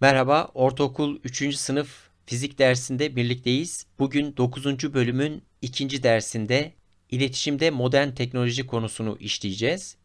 Merhaba, ortaokul 3. sınıf fizik dersinde birlikteyiz. Bugün 9. bölümün 2. dersinde iletişimde modern teknoloji konusunu işleyeceğiz.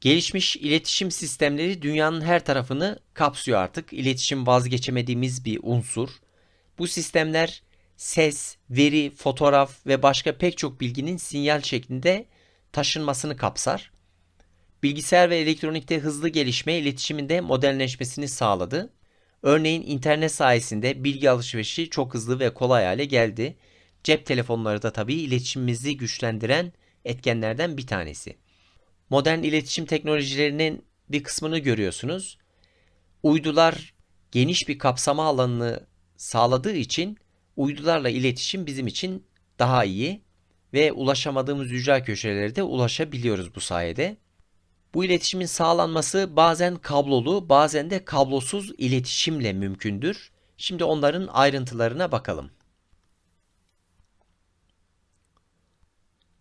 Gelişmiş iletişim sistemleri dünyanın her tarafını kapsıyor artık. İletişim vazgeçemediğimiz bir unsur. Bu sistemler ses, veri, fotoğraf ve başka pek çok bilginin sinyal şeklinde taşınmasını kapsar. Bilgisayar ve elektronikte hızlı gelişme iletişimin de modernleşmesini sağladı. Örneğin internet sayesinde bilgi alışverişi çok hızlı ve kolay hale geldi. Cep telefonları da tabii iletişimimizi güçlendiren etkenlerden bir tanesi. Modern iletişim teknolojilerinin bir kısmını görüyorsunuz. Uydular geniş bir kapsama alanını sağladığı için uydularla iletişim bizim için daha iyi ve ulaşamadığımız ücra köşelere de ulaşabiliyoruz bu sayede. Bu iletişimin sağlanması bazen kablolu, bazen de kablosuz iletişimle mümkündür. Şimdi onların ayrıntılarına bakalım.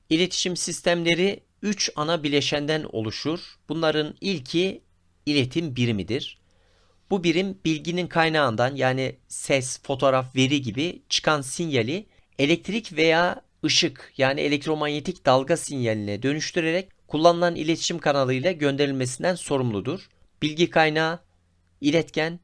İletişim sistemleri 3 ana bileşenden oluşur. Bunların ilki iletim birimidir. Bu birim bilginin kaynağından yani ses, fotoğraf, veri gibi çıkan sinyali elektrik veya ışık yani elektromanyetik dalga sinyaline dönüştürerek kullanılan iletişim kanalıyla gönderilmesinden sorumludur. Bilgi kaynağı, iletken,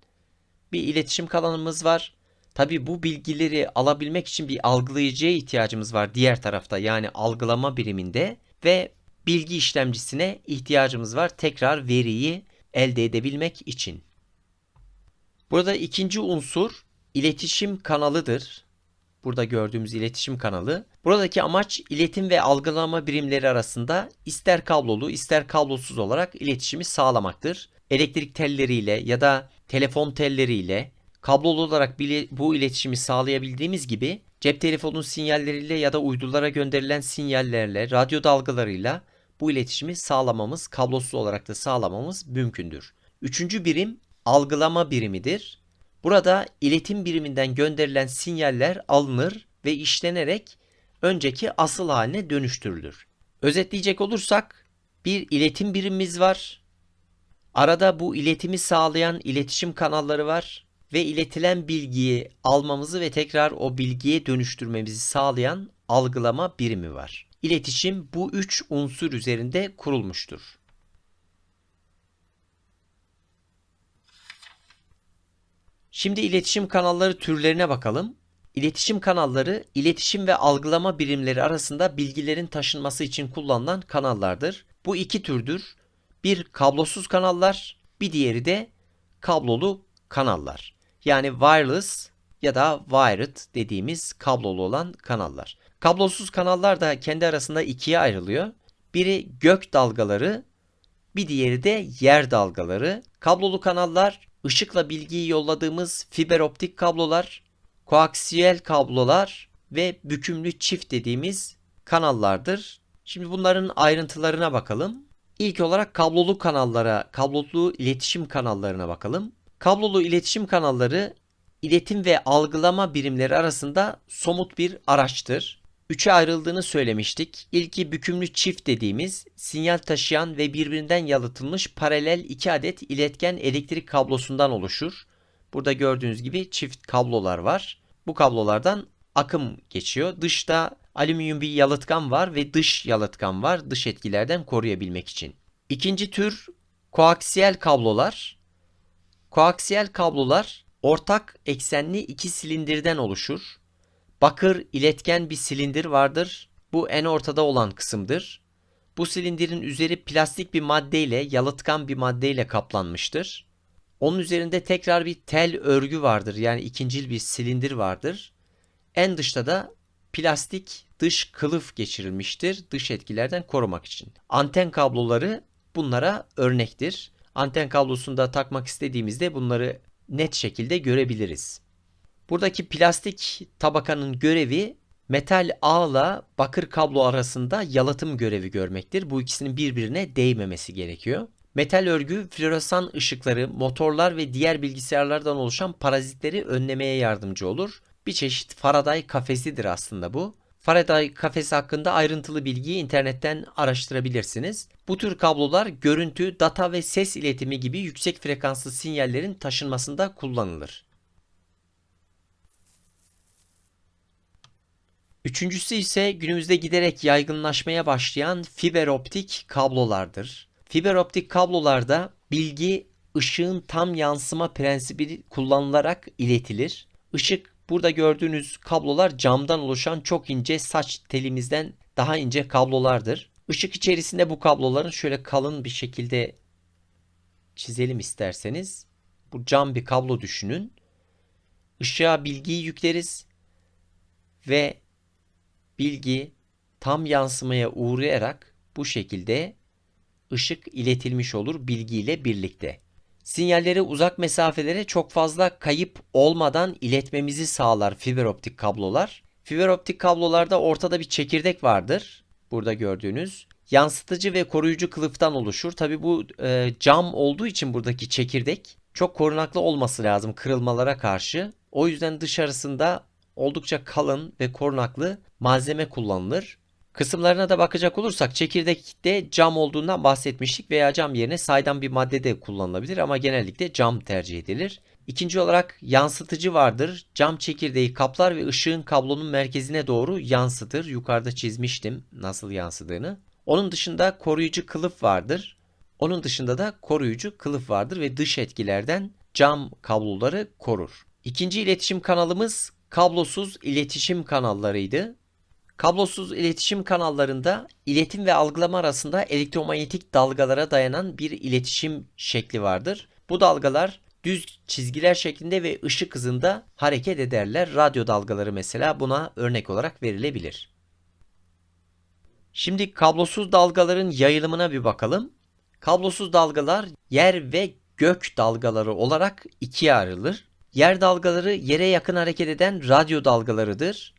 bir iletişim kanalımız var. Tabi bu bilgileri alabilmek için bir algılayıcıya ihtiyacımız var diğer tarafta yani algılama biriminde ve bilgi işlemcisine ihtiyacımız var tekrar veriyi elde edebilmek için. Burada ikinci unsur iletişim kanalıdır. Burada gördüğümüz iletişim kanalı. Buradaki amaç iletim ve algılama birimleri arasında ister kablolu ister kablosuz olarak iletişimi sağlamaktır. Elektrik telleriyle ya da telefon telleriyle kablolu olarak bu iletişimi sağlayabildiğimiz gibi cep telefonu sinyalleriyle ya da uydulara gönderilen sinyallerle, radyo dalgalarıyla bu iletişimi sağlamamız, kablosuz olarak da sağlamamız mümkündür. Üçüncü birim algılama birimidir. Burada iletim biriminden gönderilen sinyaller alınır ve işlenerek önceki asıl haline dönüştürülür. Özetleyecek olursak bir iletim birimimiz var. Arada bu iletimi sağlayan iletişim kanalları var ve iletilen bilgiyi almamızı ve tekrar o bilgiye dönüştürmemizi sağlayan algılama birimi var. İletişim bu üç unsur üzerinde kurulmuştur. Şimdi iletişim kanalları türlerine bakalım. İletişim kanalları, iletişim ve algılama birimleri arasında bilgilerin taşınması için kullanılan kanallardır. Bu iki türdür. Bir kablosuz kanallar, bir diğeri de kablolu kanallar. Yani wireless ya da wired dediğimiz kablolu olan kanallar. Kablosuz kanallar da kendi arasında ikiye ayrılıyor. Biri gök dalgaları, bir diğeri de yer dalgaları. Kablolu kanallar ışıkla bilgiyi yolladığımız fiber optik kablolar, koaksiyel kablolar ve bükümlü çift dediğimiz kanallardır. Şimdi bunların ayrıntılarına bakalım. İlk olarak kablolu kanallara, kablolu iletişim kanallarına bakalım. Kablolu iletişim kanalları iletim ve algılama birimleri arasında somut bir araçtır. Üçe ayrıldığını söylemiştik. İlki bükümlü çift dediğimiz sinyal taşıyan ve birbirinden yalıtılmış paralel iki adet iletken elektrik kablosundan oluşur. Burada gördüğünüz gibi çift kablolar var. Bu kablolardan akım geçiyor. Dışta alüminyum bir yalıtkan var ve dış yalıtkan var dış etkilerden koruyabilmek için. İkinci tür koaksiyel kablolar. Koaksiyel kablolar ortak eksenli iki silindirden oluşur. Bakır iletken bir silindir vardır. Bu en ortada olan kısımdır. Bu silindirin üzeri plastik bir maddeyle, yalıtkan bir maddeyle kaplanmıştır. Onun üzerinde tekrar bir tel örgü vardır. Yani ikincil bir silindir vardır. En dışta da plastik dış kılıf geçirilmiştir dış etkilerden korumak için. Anten kabloları bunlara örnektir. Anten kablosunu da takmak istediğimizde bunları net şekilde görebiliriz. Buradaki plastik tabakanın görevi metal ağla bakır kablo arasında yalıtım görevi görmektir. Bu ikisinin birbirine değmemesi gerekiyor. Metal örgü floresan ışıkları, motorlar ve diğer bilgisayarlardan oluşan parazitleri önlemeye yardımcı olur. Bir çeşit Faraday kafesidir aslında bu. Faraday kafesi hakkında ayrıntılı bilgiyi internetten araştırabilirsiniz. Bu tür kablolar görüntü, data ve ses iletimi gibi yüksek frekanslı sinyallerin taşınmasında kullanılır. Üçüncüsü ise günümüzde giderek yaygınlaşmaya başlayan fiber optik kablolardır. Fiber optik kablolarda bilgi ışığın tam yansıma prensibi kullanılarak iletilir. Işık burada gördüğünüz kablolar camdan oluşan çok ince saç telimizden daha ince kablolardır. Işık içerisinde bu kabloların şöyle kalın bir şekilde çizelim isterseniz. Bu cam bir kablo düşünün. Işığa bilgiyi yükleriz ve bilgi tam yansımaya uğrayarak bu şekilde ışık iletilmiş olur bilgiyle birlikte. Sinyalleri uzak mesafelere çok fazla kayıp olmadan iletmemizi sağlar fiber optik kablolar. Fiber optik kablolarda ortada bir çekirdek vardır. Burada gördüğünüz. Yansıtıcı ve koruyucu kılıftan oluşur. Tabi bu e, cam olduğu için buradaki çekirdek çok korunaklı olması lazım kırılmalara karşı. O yüzden dışarısında oldukça kalın ve korunaklı malzeme kullanılır. Kısımlarına da bakacak olursak çekirdekte cam olduğundan bahsetmiştik veya cam yerine saydam bir madde de kullanılabilir ama genellikle cam tercih edilir. İkinci olarak yansıtıcı vardır. Cam çekirdeği kaplar ve ışığın kablonun merkezine doğru yansıtır. Yukarıda çizmiştim nasıl yansıdığını. Onun dışında koruyucu kılıf vardır. Onun dışında da koruyucu kılıf vardır ve dış etkilerden cam kabloları korur. İkinci iletişim kanalımız kablosuz iletişim kanallarıydı. Kablosuz iletişim kanallarında iletim ve algılama arasında elektromanyetik dalgalara dayanan bir iletişim şekli vardır. Bu dalgalar düz çizgiler şeklinde ve ışık hızında hareket ederler. Radyo dalgaları mesela buna örnek olarak verilebilir. Şimdi kablosuz dalgaların yayılımına bir bakalım. Kablosuz dalgalar yer ve gök dalgaları olarak ikiye ayrılır. Yer dalgaları yere yakın hareket eden radyo dalgalarıdır.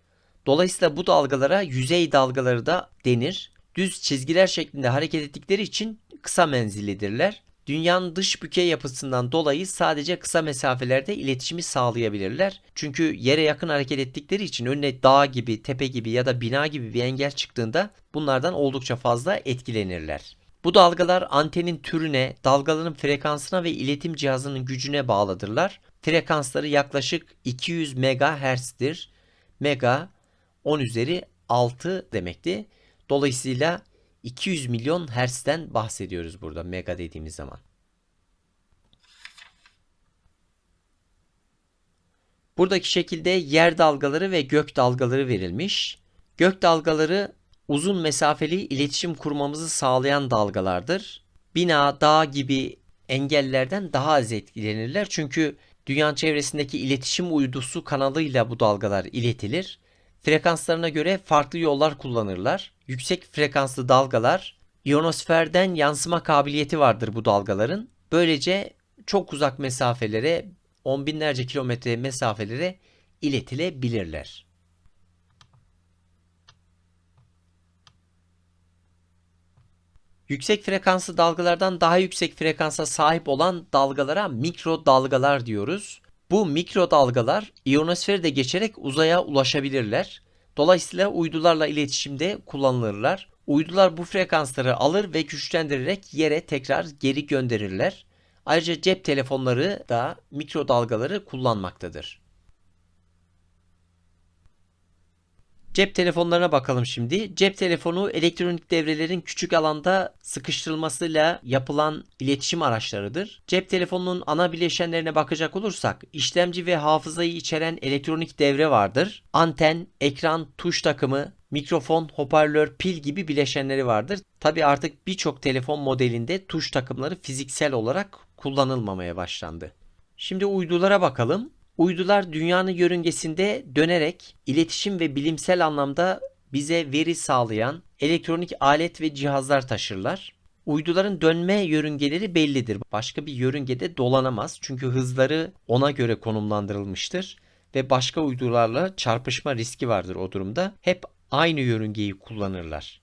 Dolayısıyla bu dalgalara yüzey dalgaları da denir. Düz çizgiler şeklinde hareket ettikleri için kısa menzillidirler. Dünyanın dış bükey yapısından dolayı sadece kısa mesafelerde iletişimi sağlayabilirler. Çünkü yere yakın hareket ettikleri için önüne dağ gibi, tepe gibi ya da bina gibi bir engel çıktığında bunlardan oldukça fazla etkilenirler. Bu dalgalar antenin türüne, dalgaların frekansına ve iletim cihazının gücüne bağlıdırlar. Frekansları yaklaşık 200 MHz'dir. Mega 10 üzeri 6 demekti. Dolayısıyla 200 milyon hertz'ten bahsediyoruz burada mega dediğimiz zaman. Buradaki şekilde yer dalgaları ve gök dalgaları verilmiş. Gök dalgaları uzun mesafeli iletişim kurmamızı sağlayan dalgalardır. Bina, dağ gibi engellerden daha az etkilenirler. Çünkü dünyanın çevresindeki iletişim uydusu kanalıyla bu dalgalar iletilir. Frekanslarına göre farklı yollar kullanırlar. Yüksek frekanslı dalgalar ionosferden yansıma kabiliyeti vardır bu dalgaların. Böylece çok uzak mesafelere, on binlerce kilometre mesafelere iletilebilirler. Yüksek frekanslı dalgalardan daha yüksek frekansa sahip olan dalgalara mikro dalgalar diyoruz. Bu mikro dalgalar ionosferi de geçerek uzaya ulaşabilirler. Dolayısıyla uydularla iletişimde kullanılırlar. Uydular bu frekansları alır ve güçlendirerek yere tekrar geri gönderirler. Ayrıca cep telefonları da mikro dalgaları kullanmaktadır. Cep telefonlarına bakalım şimdi. Cep telefonu elektronik devrelerin küçük alanda sıkıştırılmasıyla yapılan iletişim araçlarıdır. Cep telefonunun ana bileşenlerine bakacak olursak işlemci ve hafızayı içeren elektronik devre vardır. Anten, ekran, tuş takımı, mikrofon, hoparlör, pil gibi bileşenleri vardır. Tabi artık birçok telefon modelinde tuş takımları fiziksel olarak kullanılmamaya başlandı. Şimdi uydulara bakalım. Uydular dünyanın yörüngesinde dönerek iletişim ve bilimsel anlamda bize veri sağlayan elektronik alet ve cihazlar taşırlar. Uyduların dönme yörüngeleri bellidir. Başka bir yörüngede dolanamaz çünkü hızları ona göre konumlandırılmıştır ve başka uydularla çarpışma riski vardır o durumda. Hep aynı yörüngeyi kullanırlar.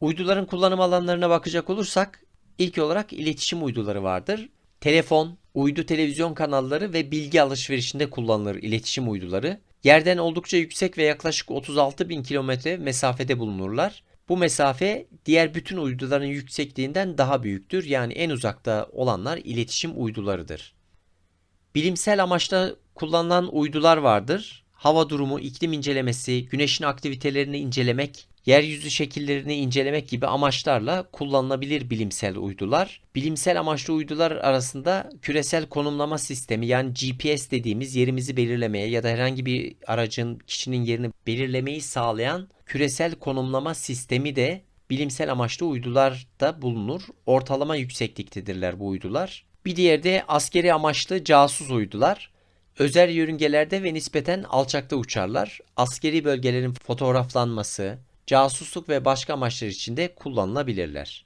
Uyduların kullanım alanlarına bakacak olursak İlk olarak iletişim uyduları vardır. Telefon, uydu televizyon kanalları ve bilgi alışverişinde kullanılır iletişim uyduları. Yerden oldukça yüksek ve yaklaşık 36 bin kilometre mesafede bulunurlar. Bu mesafe diğer bütün uyduların yüksekliğinden daha büyüktür. Yani en uzakta olanlar iletişim uydularıdır. Bilimsel amaçla kullanılan uydular vardır. Hava durumu, iklim incelemesi, güneşin aktivitelerini incelemek, yeryüzü şekillerini incelemek gibi amaçlarla kullanılabilir bilimsel uydular. Bilimsel amaçlı uydular arasında küresel konumlama sistemi yani GPS dediğimiz yerimizi belirlemeye ya da herhangi bir aracın kişinin yerini belirlemeyi sağlayan küresel konumlama sistemi de bilimsel amaçlı uydularda bulunur. Ortalama yüksekliktedirler bu uydular. Bir diğeri de askeri amaçlı casus uydular. Özel yörüngelerde ve nispeten alçakta uçarlar. Askeri bölgelerin fotoğraflanması, casusluk ve başka amaçlar için de kullanılabilirler.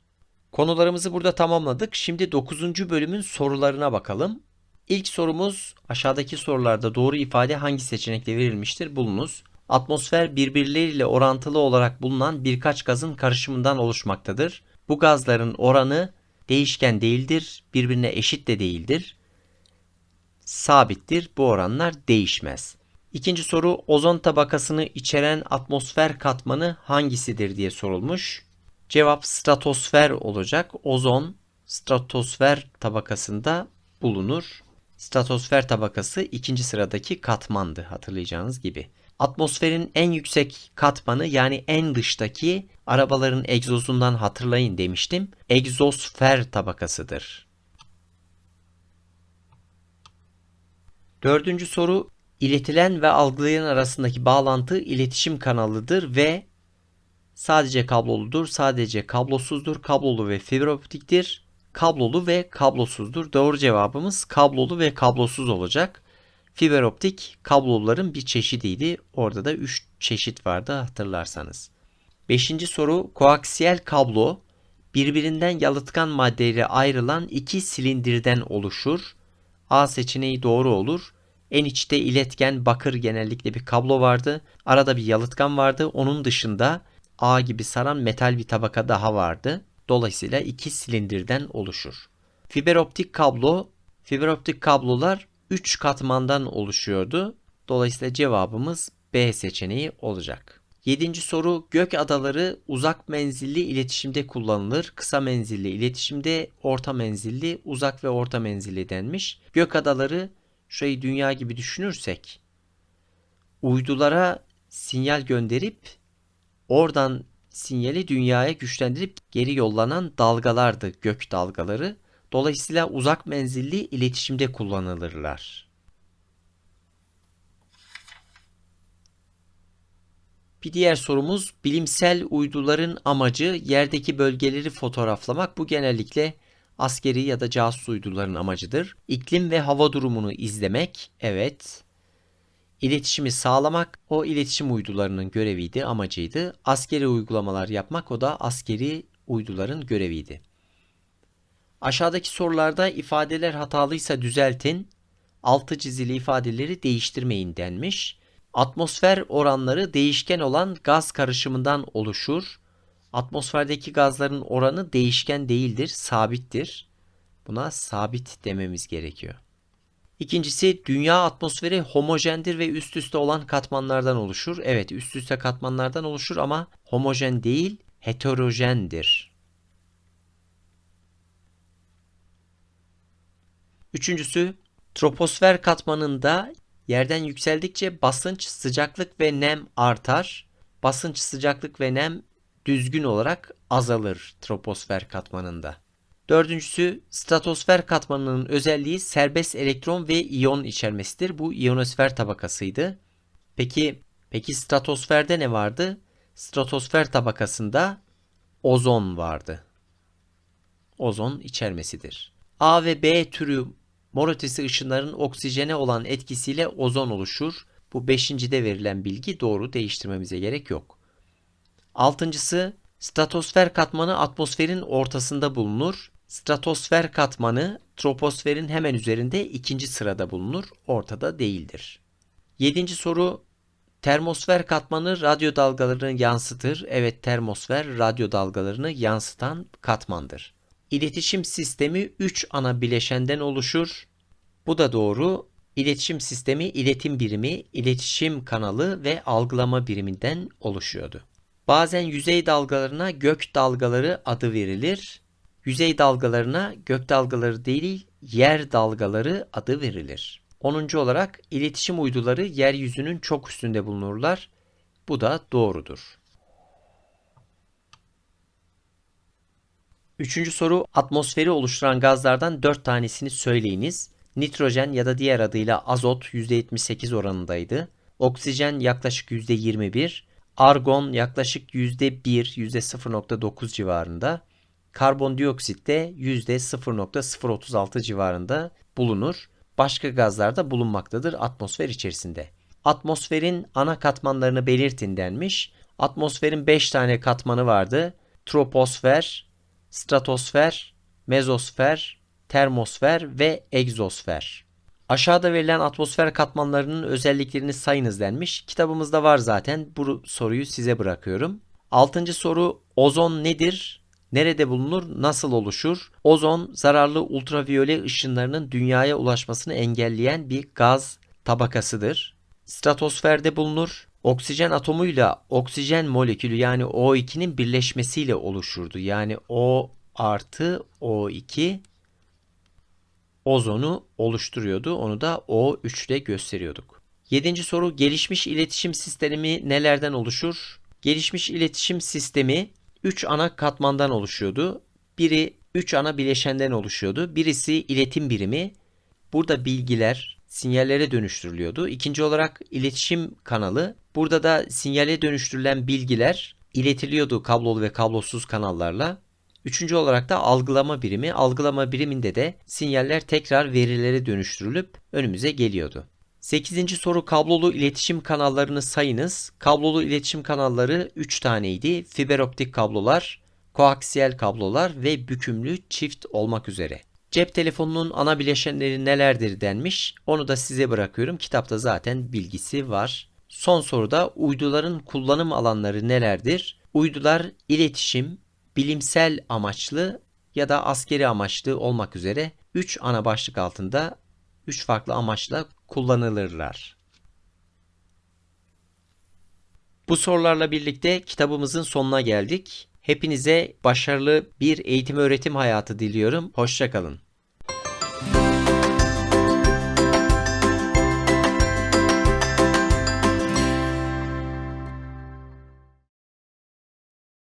Konularımızı burada tamamladık. Şimdi 9. bölümün sorularına bakalım. İlk sorumuz aşağıdaki sorularda doğru ifade hangi seçenekle verilmiştir bulunuz. Atmosfer birbirleriyle orantılı olarak bulunan birkaç gazın karışımından oluşmaktadır. Bu gazların oranı değişken değildir, birbirine eşit de değildir. Sabittir. Bu oranlar değişmez. İkinci soru ozon tabakasını içeren atmosfer katmanı hangisidir diye sorulmuş. Cevap stratosfer olacak. Ozon stratosfer tabakasında bulunur. Stratosfer tabakası ikinci sıradaki katmandı hatırlayacağınız gibi. Atmosferin en yüksek katmanı yani en dıştaki arabaların egzozundan hatırlayın demiştim. Egzosfer tabakasıdır. Dördüncü soru iletilen ve algılayan arasındaki bağlantı iletişim kanalıdır ve sadece kabloludur, sadece kablosuzdur, kablolu ve fiber optiktir, kablolu ve kablosuzdur. Doğru cevabımız kablolu ve kablosuz olacak. Fiber optik kabloların bir çeşidiydi. Orada da 3 çeşit vardı hatırlarsanız. Beşinci soru koaksiyel kablo birbirinden yalıtkan maddeyle ayrılan iki silindirden oluşur. A seçeneği doğru olur. En içte iletken bakır genellikle bir kablo vardı. Arada bir yalıtkan vardı. Onun dışında A gibi saran metal bir tabaka daha vardı. Dolayısıyla iki silindirden oluşur. Fiber optik kablo, fiber optik kablolar 3 katmandan oluşuyordu. Dolayısıyla cevabımız B seçeneği olacak. Yedinci soru gök adaları uzak menzilli iletişimde kullanılır. Kısa menzilli iletişimde orta menzilli, uzak ve orta menzilli denmiş. Gök adaları şurayı dünya gibi düşünürsek uydulara sinyal gönderip oradan sinyali dünyaya güçlendirip geri yollanan dalgalardı gök dalgaları. Dolayısıyla uzak menzilli iletişimde kullanılırlar. Bir diğer sorumuz bilimsel uyduların amacı yerdeki bölgeleri fotoğraflamak. Bu genellikle askeri ya da casus uyduların amacıdır. İklim ve hava durumunu izlemek, evet. İletişimi sağlamak o iletişim uydularının göreviydi, amacıydı. Askeri uygulamalar yapmak o da askeri uyduların göreviydi. Aşağıdaki sorularda ifadeler hatalıysa düzeltin. Altı çizili ifadeleri değiştirmeyin denmiş. Atmosfer oranları değişken olan gaz karışımından oluşur. Atmosferdeki gazların oranı değişken değildir, sabittir. Buna sabit dememiz gerekiyor. İkincisi dünya atmosferi homojendir ve üst üste olan katmanlardan oluşur. Evet üst üste katmanlardan oluşur ama homojen değil heterojendir. Üçüncüsü troposfer katmanında yerden yükseldikçe basınç, sıcaklık ve nem artar. Basınç, sıcaklık ve nem düzgün olarak azalır troposfer katmanında. Dördüncüsü stratosfer katmanının özelliği serbest elektron ve iyon içermesidir. Bu iyonosfer tabakasıydı. Peki peki stratosferde ne vardı? Stratosfer tabakasında ozon vardı. Ozon içermesidir. A ve B türü mor ötesi ışınların oksijene olan etkisiyle ozon oluşur. Bu beşincide verilen bilgi doğru değiştirmemize gerek yok. Altıncısı stratosfer katmanı atmosferin ortasında bulunur. Stratosfer katmanı troposferin hemen üzerinde ikinci sırada bulunur. Ortada değildir. Yedinci soru termosfer katmanı radyo dalgalarını yansıtır. Evet termosfer radyo dalgalarını yansıtan katmandır. İletişim sistemi 3 ana bileşenden oluşur. Bu da doğru. İletişim sistemi, iletim birimi, iletişim kanalı ve algılama biriminden oluşuyordu. Bazen yüzey dalgalarına gök dalgaları adı verilir. Yüzey dalgalarına gök dalgaları değil, yer dalgaları adı verilir. 10. olarak iletişim uyduları yeryüzünün çok üstünde bulunurlar. Bu da doğrudur. Üçüncü soru atmosferi oluşturan gazlardan 4 tanesini söyleyiniz. Nitrojen ya da diğer adıyla azot %78 oranındaydı. Oksijen yaklaşık %21. Argon yaklaşık %1, %0.9 civarında. Karbondioksit de %0.036 civarında bulunur. Başka gazlar da bulunmaktadır atmosfer içerisinde. Atmosferin ana katmanlarını belirtin denmiş. Atmosferin 5 tane katmanı vardı. Troposfer, stratosfer, mezosfer, termosfer ve egzosfer. Aşağıda verilen atmosfer katmanlarının özelliklerini sayınız denmiş. Kitabımızda var zaten. Bu soruyu size bırakıyorum. Altıncı soru ozon nedir? Nerede bulunur? Nasıl oluşur? Ozon zararlı ultraviyole ışınlarının dünyaya ulaşmasını engelleyen bir gaz tabakasıdır. Stratosferde bulunur. Oksijen atomuyla oksijen molekülü yani O2'nin birleşmesiyle oluşurdu. Yani O artı O2 ozonu oluşturuyordu. Onu da O3 ile gösteriyorduk. Yedinci soru gelişmiş iletişim sistemi nelerden oluşur? Gelişmiş iletişim sistemi 3 ana katmandan oluşuyordu. Biri 3 ana bileşenden oluşuyordu. Birisi iletim birimi. Burada bilgiler sinyallere dönüştürülüyordu. İkinci olarak iletişim kanalı. Burada da sinyale dönüştürülen bilgiler iletiliyordu kablolu ve kablosuz kanallarla. Üçüncü olarak da algılama birimi. Algılama biriminde de sinyaller tekrar verilere dönüştürülüp önümüze geliyordu. Sekizinci soru kablolu iletişim kanallarını sayınız. Kablolu iletişim kanalları 3 taneydi. Fiber optik kablolar, koaksiyel kablolar ve bükümlü çift olmak üzere. Cep telefonunun ana bileşenleri nelerdir denmiş. Onu da size bırakıyorum. Kitapta zaten bilgisi var. Son soruda uyduların kullanım alanları nelerdir? Uydular iletişim, bilimsel amaçlı ya da askeri amaçlı olmak üzere 3 ana başlık altında 3 farklı amaçla kullanılırlar. Bu sorularla birlikte kitabımızın sonuna geldik. Hepinize başarılı bir eğitim öğretim hayatı diliyorum. Hoşçakalın.